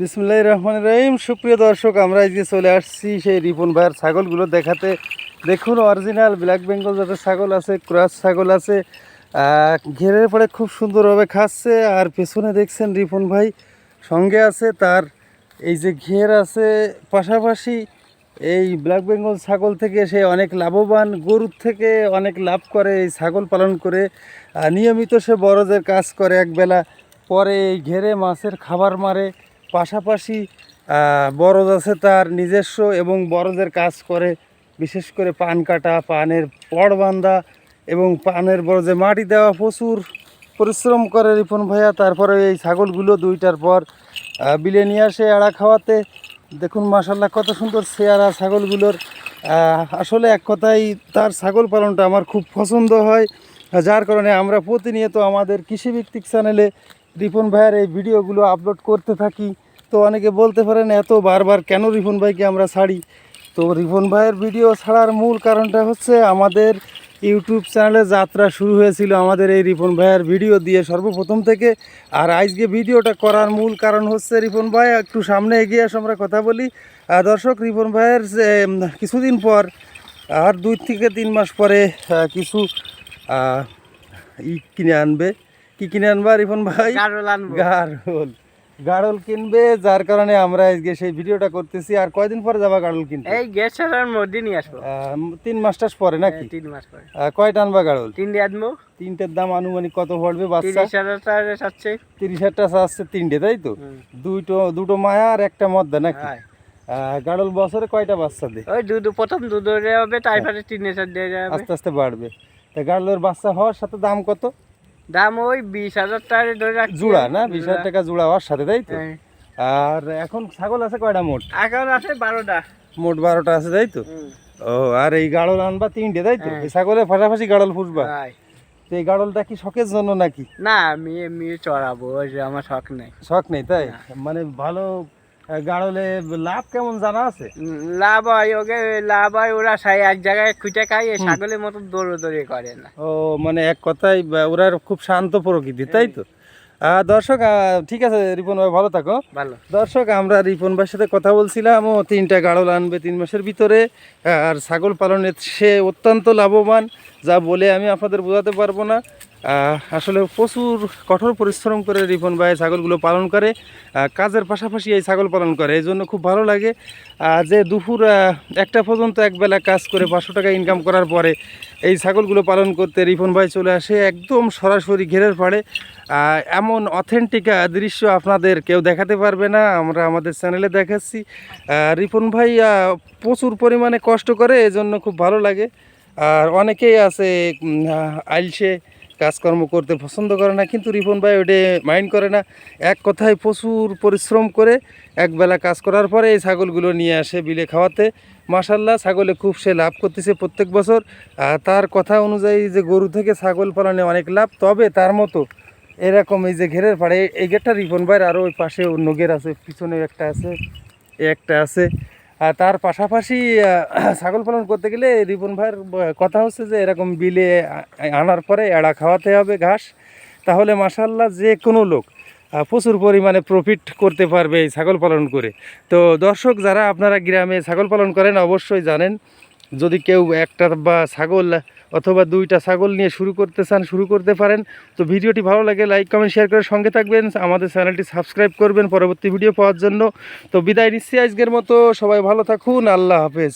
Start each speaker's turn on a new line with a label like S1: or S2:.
S1: বিসমুল্লাহ রহমান রহিম। সুপ্রিয় দর্শক, আমরা আজকে চলে আসছি সেই রিপন ভাইয়ের ছাগলগুলো দেখাতে। দেখুন অরিজিনাল ব্ল্যাক বেঙ্গল যাতে ছাগল আছে ক্রাস ছাগল আছে। ঘেরের পরে খুব সুন্দরভাবে খাচ্ছে। আর পেছনে দেখছেন রিপন ভাই সঙ্গে আছে তার এই যে ঘের আছে। পাশাপাশি এই ব্ল্যাক বেঙ্গল ছাগল থেকে সে অনেক লাভবান, গরুর থেকে অনেক লাভ করে এই ছাগল পালন করে। নিয়মিত সে বড়দের কাজ করে একবেলা। পরে এই ঘেরে মাছের খাবার মারে। পাশাপাশি বরজ আছে তার নিজস্ব এবং বরজের কাজ করে, বিশেষ করে পান কাটা, পানের পড় বান্ধা এবং পানের বরজে মাটি দেওয়া প্রচুর পরিশ্রম করে রিপন ভাইয়া। তারপরে এই ছাগলগুলো দুইটার পর বিলে নিয়ে আসে এড়া খাওয়াতে। দেখুন মাসাল্লাহ কত সুন্দর চেয়ারা ছাগলগুলোর। আসলে এক কথাই তার ছাগল পালনটা আমার খুব পছন্দ হয়। যার কারণে আমরা প্রতিনিয়ত আমাদের কৃষিভিত্তিক চ্যানেলে রিপন ভাইয়ের এই ভিডিওগুলো আপলোড করতে থাকি। তো অনেকে বলতে পারেন এত বারবার কেন রিপন ভাইকে আমরা ছাড়ি? তো রিপন ভাইয়ের ভিডিও ছাড়ার মূল কারণটা হচ্ছে আমাদের ইউটিউব চ্যানেলে যাত্রা শুরু হয়েছিল আমাদের এই রিপন ভাইয়ের ভিডিও দিয়ে সর্বপ্রথম থেকে। আর আজকে ভিডিওটা করার মূল কারণ হচ্ছে রিপন ভাই একটু সামনে এগিয়ে আসে আমরা কথা বলি। দর্শক রিপন ভাইয়ের যে, কিছুদিন পর আর দুই থেকে তিন মাস পরে কিছু ই কিনে আনবে। কি কিনে আনবা রিপন ভাই?
S2: গাড়ল আনব।
S1: গাড়ল গাড়ল কিনবে যার কারণে আমরা আজকে সেই ভিডিওটা করতেছি। আর কয়দিন পরে যাবা গাড়ল কিনতে?
S2: এই গেছার মধ্যে নিয়ে আসব।
S1: তিন মাস টাস পরে নাকি?
S2: তিন মাস পরে।
S1: কয়টা আনবা গাড়ল
S2: তিনটে আনব।
S1: তিনটের দাম আনুমানিক কত পড়বে বাচ্চা?
S2: তিরিশ হাজার টাকা চাচ্ছে
S1: তিরিশ হাজার টাকা আসছে তিনটে তাই তো। দুটো দুটো মায়া আর একটা মদ্দা নাকি? গাড়ল বছরে কয়টা বাচ্চা দেয়?
S2: ওই দুধ প্রথম দুধ হবে তারপরে তিন হাজার দিয়ে যাবে।
S1: আস্তে আস্তে বাড়বে। তা গাড়লের বাচ্চা হওয়ার সাথে দাম কত?
S2: দাম ওই বিশ হাজার টাকা ধরে
S1: জোড়া না? বিশ হাজার টাকা জোড়া হওয়ার সাথে তাই তো?
S2: হ্যাঁ।
S1: আর এখন ছাগল আছে কয়টা মোট?
S2: এখন আছে বারোটা।
S1: মোট বারোটা আছে তাই তো? ও আর এই গাড়ল আনবা তিনটে তাই তো?
S2: হ্যাঁ।
S1: এই ছাগলের পাশাপাশি গাড়ল। তো এই গাড়লটা কি শখের জন্য নাকি?
S2: না মেয়ে মেয়ে চড়াবো আমার শখ নেই।
S1: শখ নেই তাই? মানে ভালো গাড়লে লাভ কেমন জানা আছে?
S2: লাভ হয় ওকে লাভ হয় ওরা সাই এক জায়গায় খুঁটে খায় এই ছাগলের মতো দৌড়োদৌড়ি করে না।
S1: ও মানে এক কথায় ওরা খুব শান্ত প্রকৃতি তাই তো? দর্শক ঠিক আছে রিপন ভাই ভালো থাকো।
S2: ভালো।
S1: দর্শক আমরা রিপন ভাইয়ের সাথে কথা বলছিলাম ও তিনটা গাড়ল আনবে তিন মাসের ভিতরে আর ছাগল পালনে সে অত্যন্ত লাভবান যা বলে আমি আপনাদের বোঝাতে পারব না। আসলে প্রচুর কঠোর পরিশ্রম করে রিপন ভাই ছাগলগুলো পালন করে। কাজের পাশাপাশি এই ছাগল পালন করে, এই জন্য খুব ভালো লাগে। যে দুপুর একটা পর্যন্ত একবেলা কাজ করে পাঁচশো টাকা ইনকাম করার পরে এই ছাগলগুলো পালন করতে রিপন ভাই চলে আসে একদম সরাসরি ঘেরের পাড়ে। এমন অথেন্টিক দৃশ্য আপনাদের কেউ দেখাতে পারবে না, আমরা আমাদের চ্যানেলে দেখাচ্ছি। রিপন ভাই প্রচুর পরিমাণে কষ্ট করে, এজন্য খুব ভালো লাগে। আর অনেকেই আছে আইলসে কাজকর্ম করতে পছন্দ করে না, কিন্তু রিপন ভাই ওটা মাইন্ড করে না। এক কথায় প্রচুর পরিশ্রম করে একবেলা কাজ করার পরে এই ছাগলগুলো নিয়ে আসে বিলে খাওয়াতে। মাসাল্লাহ ছাগলে খুব সে লাভ করতেছে প্রত্যেক বছর। আর তার কথা অনুযায়ী যে গরু থেকে ছাগল পালনে অনেক লাভ, তবে তার মতো এরকম এই যে ঘেরের পাড়ে, এই গেটটা রিপন ভাইয়ের আরও ওই পাশে অন্য ঘের আছে পিছনে একটা আছে একটা আছে। তার পাশাপাশি ছাগল পালন করতে গেলে রিপন ভাইয়ের কথা হচ্ছে যে এরকম বিলে আনার পরে এড়া খাওয়াতে হবে ঘাস। তাহলে মাসাল্লাহ যে কোনো লোক প্রচুর পরিমাণে প্রফিট করতে পারবে এই ছাগল পালন করে। তো দর্শক, যারা আপনারা গ্রামে ছাগল পালন করেন, অবশ্যই জানেন যদি কেউ একটা বা ছাগল অথবা দুইটা ছাগল নিয়ে শুরু করতে চান, শুরু করতে পারেন। তো ভিডিওটি ভালো লাগে লাইক কমেন্ট শেয়ার করে সঙ্গে থাকবেন। আমাদের চ্যানেলটি সাবস্ক্রাইব করবেন পরবর্তী ভিডিও পাওয়ার জন্য। তো বিদায় নিচ্ছি আজকের মতো। সবাই ভালো থাকুন। আল্লাহ হাফেজ।